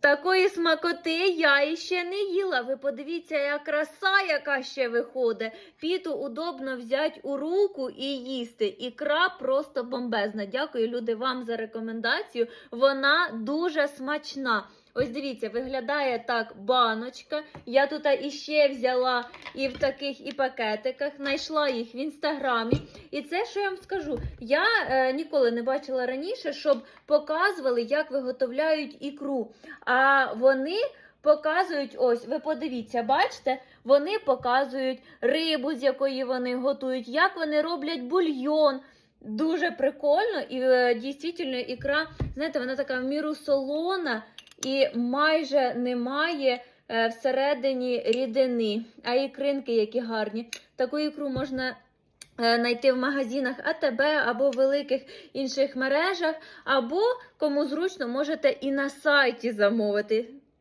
Такої смакоти я іще не їла. Ви подивіться, яка краса, яка ще виходить. Піту удобно взяти у руку і їсти. Ікра просто бомбезна. Дякую, люди, вам за рекомендацію. Вона дуже смачна. Ось дивіться, виглядає так баночка. Я тут іще взяла і в таких і пакетиках, знайшла їх в інстаграмі. І це, що я вам скажу, я е, ніколи не бачила раніше, щоб показували, як виготовляють ікру. А вони показують, ось, ви подивіться, бачите, вони показують рибу, з якої вони готують, як вони роблять бульйон. Дуже прикольно і е, дійсно ікра, знаєте, вона така в міру солона і майже немає е, всередині рідини. А ікринки які гарні. Таку ікру можна е, знайти в магазинах АТБ або в великих інших мережах, або кому зручно можете і на сайті замовити.